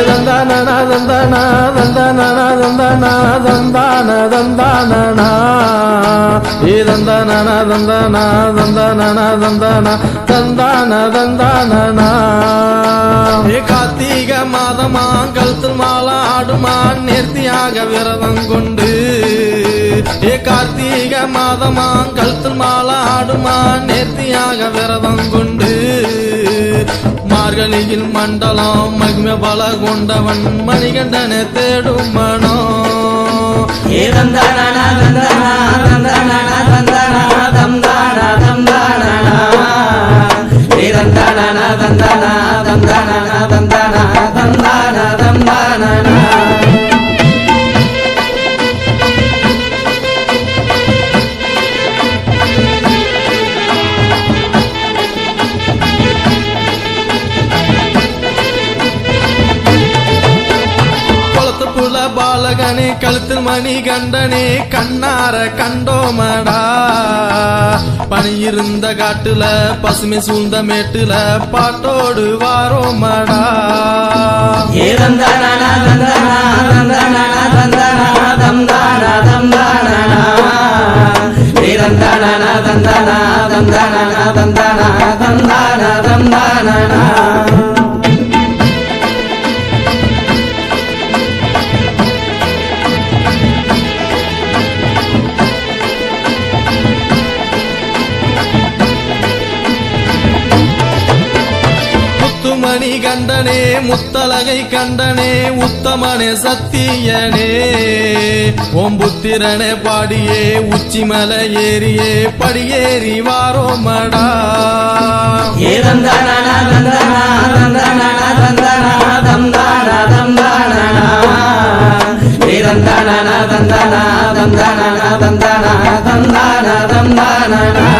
தந்தான தந்தான தந்தான தந்தான தந்தான தந்தான ஏ தந்தான தந்தான தந்தான தந்தான தந்தான தந்தான ஏ கார்த்திக மாதமா கழுத்தில் மாலா நேர்த்தியாக விரதம் கொண்டு. ஏ கார்த்திக மாதமா கழுத்தில் மாலா நேர்த்தியாக மார்கழியில் மண்டலம் மகிமை பல கொண்டவன் மணிகண்டனை தேடும் மனோ தந்தானா தந்தானா தந்தானா தந்தானா தந்தானா தந்தானா பாலகனே கழுத்தில் மணி கண்டனே கண்ணார கண்டோமடா. பனியிருந்த காட்டுல பசுமை சூழ்ந்த மேட்டுல பாட்டோடு வாரோமடா. ஏ கண்டனே முத்தலகை கண்டனே உத்தமனே சத்தியனே ஓம் புத்திரனே பாடியே உச்சிமலை ஏறியே படியேறி வாரோமடா ஏ தந்தானா தந்தானா தந்தானா தந்தானா தந்தானா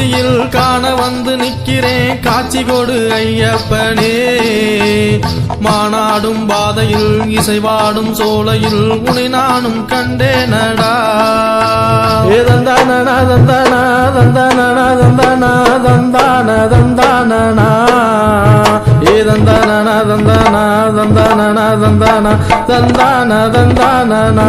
காட்சியில் காண வந்து நிற்கிறேன். காட்சி கொடு ஐயப்பனே. மானாடும் பாதையில் இசைவாடும் சோலையில் உனை நானும் கண்டேனடா. தந்தானா தந்தானா தந்தானா தந்தானா தந்தான தந்தானா ஏ தந்தானா தந்தானா தந்தானா தந்தானா தந்தான தந்தானா